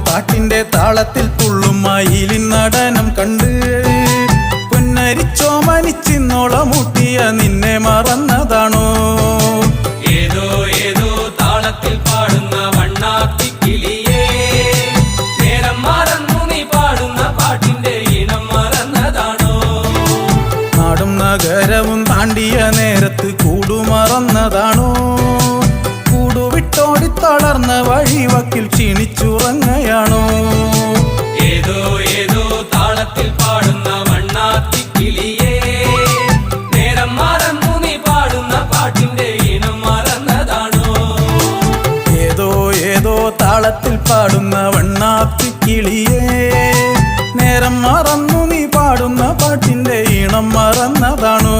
പാട്ടിന്റെ താളത്തിൽ തുള്ളും മയിലിൻ നടനം കണ്ട്. പൊന്നരിച്ചോ മനിച്ചിന്നോളമൂട്ടിയ നിന്നെ മറന്നതാണോ? ഏതോ ഏതോ താളത്തിൽ പാടുന്ന വണ്ണാത്തി കിളിയേ. നേരം മറന്നു നീ പാടുന്ന പാട്ടിന്റെ ഇനം മറന്നതാണോ? നാടും നഗരവും താണ്ടിയ നേരത്ത് കൂടുമറന്നതാണോ? കൂടുവിട്ടോടി തളർന്ന വഴിവക്കിൽ താളത്തിൽ പാടുന്ന വണ്ണാത്തി കിളിയേ നേരം മറന്നു നീ പാടുന്ന പാട്ടിന്റെ ഈണം മറന്നതാണോ